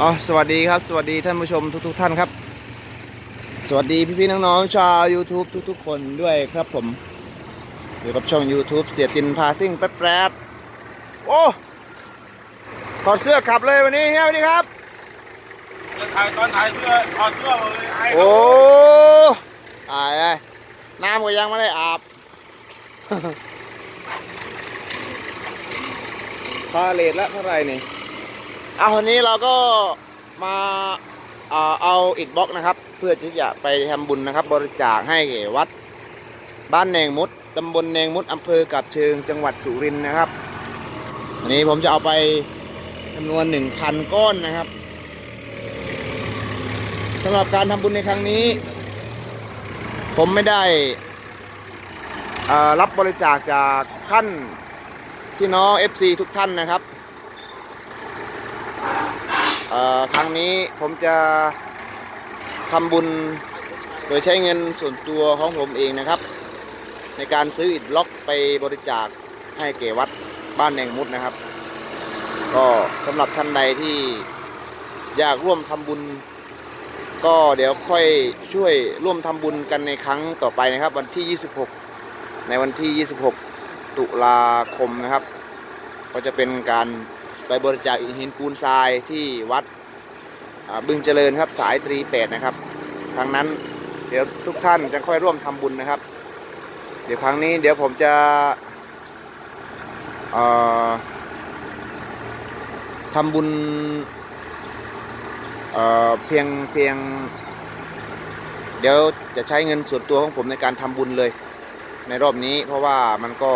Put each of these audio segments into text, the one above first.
อ๋อสวัสดีครับ สวัสดีท่านผู้ชมทุกๆทท่านครับ สวัสดีพี่ๆน้องๆชาว YouTube ทุก ๆ คนด้วยครับผมอยู่กับช่อง YouTube เสียตินพาซิ่งแป๊ดๆโอ้ถอดเสื้อขับเลยวันนี้เฮียสวัสดีครับถ่ายตอนถ่ายเสื้อถอดเสื้อหมดเลยไอ้โอ้ตายเลยน้ำก็ยังไม่ได้อาบพาเลทละเท่าไหร่นี่ เอาวันนี้เราก็มาเอ่อเอาอิฐบล็อกนะครับ เพื่อที่จะไปทำบุญนะครับ บริจาคให้วัดบ้านแนงมุดตำบลแนงมุดอำเภอกับเชิงจังหวัดสุรินทร์นะครับวันนี้ผมจะเอาไปจำนวน1,000ก้อนนะครับสำหรับการทำบุญในครั้งนี้ ผมไม่ได้รับบริจาคจากท่านพี่น้อง FC ทุกท่านนะครับ ครั้งนี้ผมจะทำบุญโดยใช้เงินส่วนตัวของผมเองนะครับ ในการซื้ออิฐบล็อกไปบริจาคให้เกวัดบ้านแนงมุดนะครับ ก็สำหรับท่านใดที่อยากร่วมทำบุญ ก็เดี๋ยวค่อยช่วยร่วมทำบุญกันในครั้งต่อไปนะครับ วันที่ 26 ในวันที่ 26 ตุลาคมนะครับ ก็จะเป็นการ ไปบริจาคอิฐหินปูนทรายที่วัดบึงเจริญครับสายตรีแปดนะครับครั้งนั้นเดี๋ยวทุกท่านจะค่อยร่วมทำบุญนะครับ เดี๋ยวครั้งนี้เดี๋ยวผมจะเอ่อทำบุญเเพียงเพียง เดี๋ยวจะใช้เงินส่วนตัวของผมในการทำบุญเลย ในรอบนี้เพราะว่ามันก็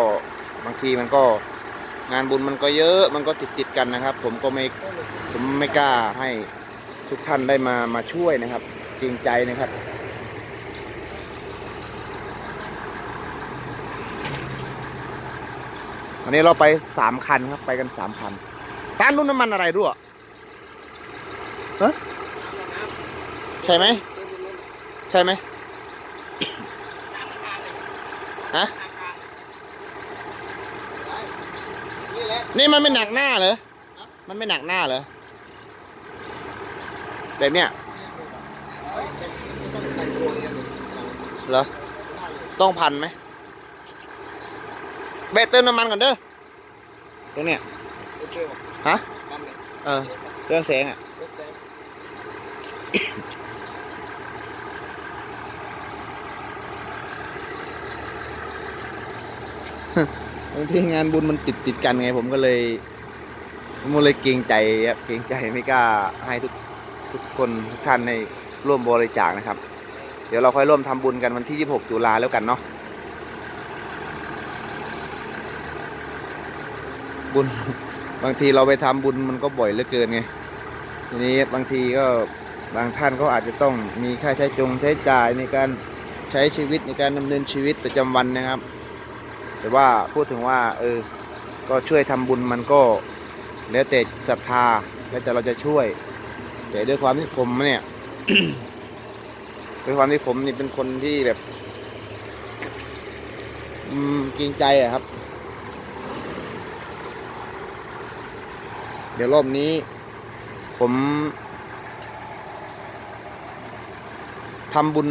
บางทีมันก็ งานบุญมันก็เยอะมันก็ติดติดกันนะครับ ผมก็ไม่ผมไม่กล้าให้ทุกท่านได้มามาช่วยนะครับเกรงใจนะครับวันนี้เราไปสามคันครับไปกันสามคันร้านรุ่นน้ำมันอะไรรั่วใช่ไหมใช่ไหมฮะ นี่มันไม่หนักหน้าเหรอ มันไม่หนักหน้าเหรอแบบเนี้ยเหรอ ต้องพันไหมเบตเติมน้ำมันก่อนเด้อ ตรงเนี้ยฮะ เออ เรื่องแสงอะ บาง ทีงานบุญมันติดติดกันไง ผมก็เลยผมเลยเกรงใจครับเกรงใจไม่กล้าให้ทุกทุกคนทุกท่านในร่วมบริจาคนะครับ เดี๋ยวเราค่อยร่วมทำบุญกันวันที่ 26 ตุลาแล้วกันเนาะบุญบางทีเราไปทำบุญมันก็บ่อยเหลือเกินไงทีนี้บางทีก็บางท่านก็อาจจะต้องมีค่าใช้จงใช้จ่ายในการใช้ชีวิตในการดำเนินชีวิตประจำวันนะครับ แต่ว่าพูดถึงว่าเออก็ช่วยทำบุญมันก็แล้วแต่ศรัทธาแล้วแต่เราจะช่วย แต่ด้วยความที่ผมเนี่ยด้วยความที่ผมนี่เป็นคนที่แบบอืมกรงใจอะครับ เดี๋ยวรอบนี้ ผมทำบุญ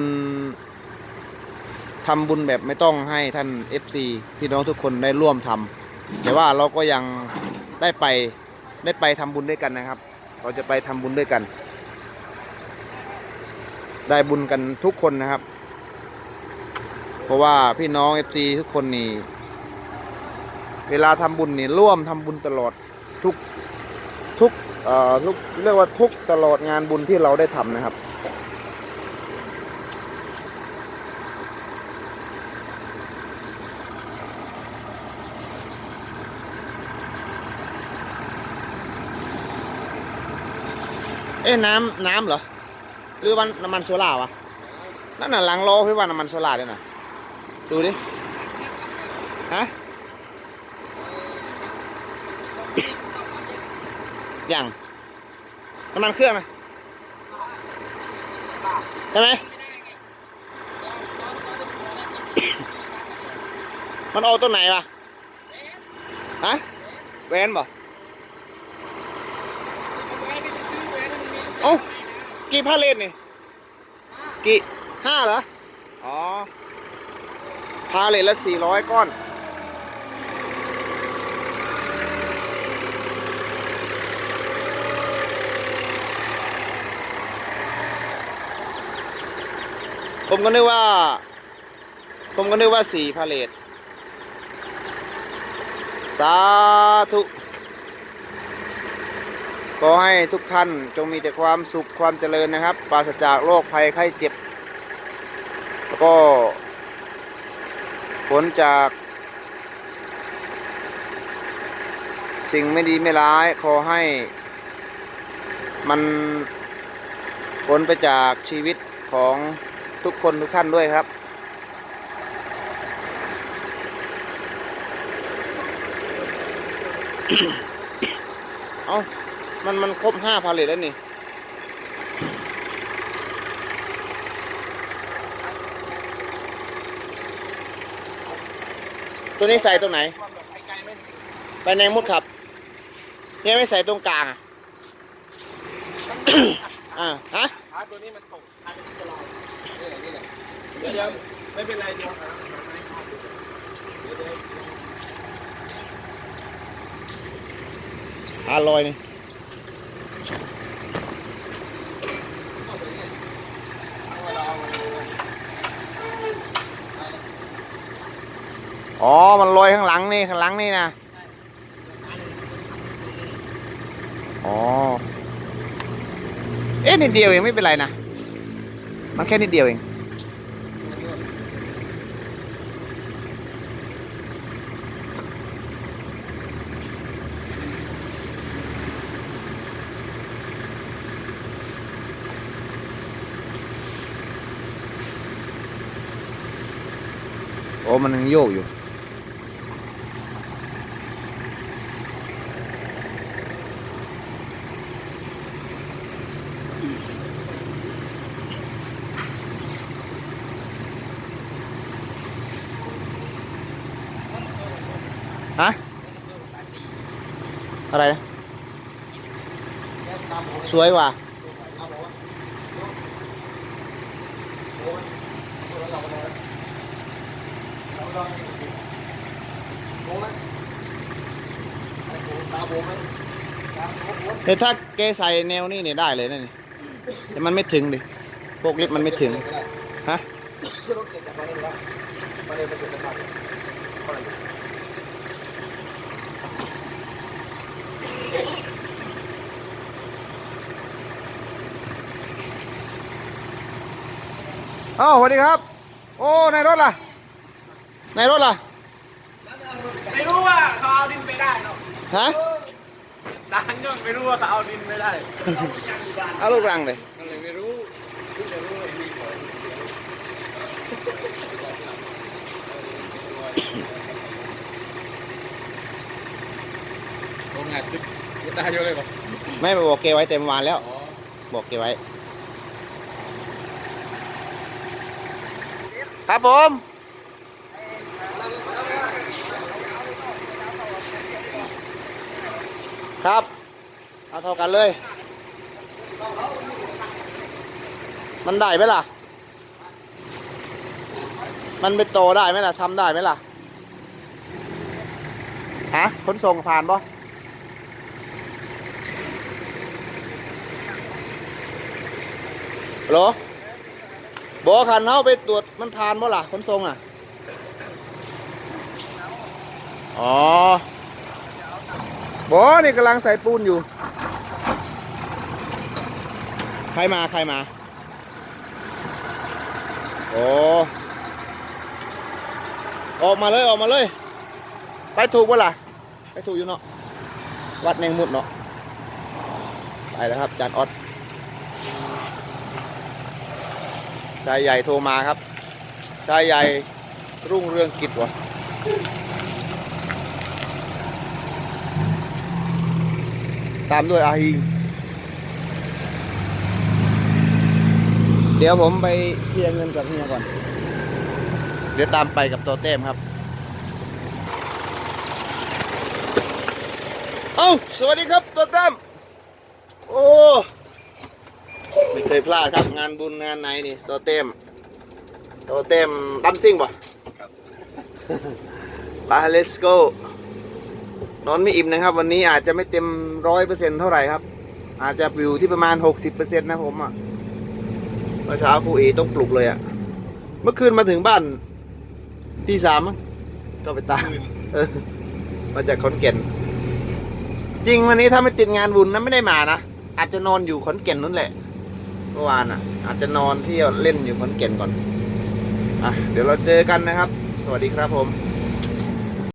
ทำบุญแบบไม่ต้องให้ท่าน FC พี่น้องทุกคนได้ร่วมทำแต่ว่าเราก็ยังได้ไปได้ไปทำบุญด้วยกันนะครับ เราจะไปทำบุญด้วยกัน ได้บุญกันทุกคนนะครับ เพราะว่าพี่น้อง FC ทุกคนนี่เวลาทำบุญนี่ร่วมทำบุญตลอดทุกทุกเอ่อทุกเรียกว่าทุกตลอดงานบุญที่เราได้ทำนะครับ อ๊ะน้ำน้ำเหรอ หรือมันน้ำมันโซล่าวะนั่นน่ะหลังโลพี่ว่าน้ำมันโซล่าด้วยน่ะ ดูดิ ฮะอย่างน้ำมันเครื่องนะใช่ไหมมันเอาตัวไหนวะฮะแวนบ่ กี่พาเลทนี่กี่ห้าเหรอ อ๋อ พาเลทละสี่ร้อยก้อน ผมก็นึกว่า ผมก็นึกว่าสี่พาเลทสาธุ ขอให้ทุกท่านจงมีแต่ความสุขความเจริญนะครับ ปราศจากโรคภัยไข้เจ็บ แล้วก็ผลจาก สิ่งไม่ดีไม่ร้าย ขอให้มันผลไปจากชีวิตของทุกคนทุกท่านด้วยครับเอา มันมันครบห้าพาเลทแล้วนี่ตัวนี้ใส่ตรงไหนไกลๆไม่ไปแนงมุดครับเนี่ยไม่ใส่ตรงกลางอะอ่าฮะหาตัวนี้มันตกหาตัวนี้ตัวลอยนี่แหละนี่แหละเดี๋ยวเดี๋ยวไม่เป็นไรเดี๋ยวหาหาไม้ข้ามดูเดี๋ยวเดี๋ยวหาลอยนี่ อ๋อ มันลอยข้างหลังนี่ข้างหลังนี่นะอ๋อ เอ๊ะนิดเดียวเองไม่เป็นไรนะ มันแค่นิดเดียวเอง โอ้มันยังโยกอยู่ ฮะอะไรนะสวยว่ะตาโบไหตาโบโบแต่ถ้าแกใส่แนวนี้เนี่ยได้เลยนะนี่แต่มันไม่ถึงดิพวกลิฟต์มันไม่ถึงฮะ ชื่อรถเสร็จจากมาเลยแล้วมาเลยมาเสร็จจากมาเลยมาเลย เอ้าสวัสดีครับ โอ้ในรถล่ะ ในรถล่ะ ไม่รู้ว่าเขาเอาดินไปได้เนาะฮะร้านก็ไม่รู้ว่าเขาเอาดินไปได้เอาลูกรังเลยก็เลยไม่รู้เพิ่งจะรู้ว่ามีของโรงงานตึกได้เยอะเลยป่ะไม่ไปบอกเกไว้เต็มวานแล้ว บอกเกไว้ ครับผม ครับ เอาเท่ากันเลย มันได้ไหมล่ะ มันไปโตได้ไหมล่ะทำได้ไหมล่ะฮะขนส่งผ่านปะฮัลโหล บอกคันเฮาไปตรวจมันผ่านบ่ล่ะขนส่งอะ อ๋อบอนี่กำลังใส่ปูนอยู่ ใครมาใครมาโอ้ออกมาเลยออกมาเลย ไปถูกปะล่ะ ไปถูกอยู่เนาะ วัดแนงมุดเนาะ ไปแล้วครับจานออด ชายใหญ่โทรมาครับ ชายใหญ่รุ่งเรืองกิจวะตามด้วยอาฮิงเดี๋ยวผมไปเคลียร์เงินกับเฮียก่อน เดี๋ยวตามไปกับตัวเต้มครับ เอ้า สวัสดีครับตัวเต้มโอ้ ไม่เค ยพลาดครับงานบุญงานไหนนี่โตเต็มโตเต็มดัมซิ่งป่ะครับไป let's go นอนไม่อิ่มนะครับ วันนี้อาจจะไม่เต็มร้อยเปอร์เซ็นต์เท่าไหร่ครับ อาจจะอยู่ที่ประมาณหกสิบเปอร์เซ็นต์นะผมอะเมื่อเช้าครูเอต้องปลุกเลยอะ เมื่อคืนมาถึงบ้านที่สามก็ไปตามมาจากขอนแก่น จริงวันนี้ถ้าไม่ติดงานบุญนะไม่ได้มานะ อาจจะนอนอยู่ขอนแก่นนั่นแหละ มื่อวานอะ อาจจะนอนเที่ยวเล่นอยู่ขอนแก่นก่อนอะเดี๋ยวเราเจอกันนะครับ สวัสดีครับผม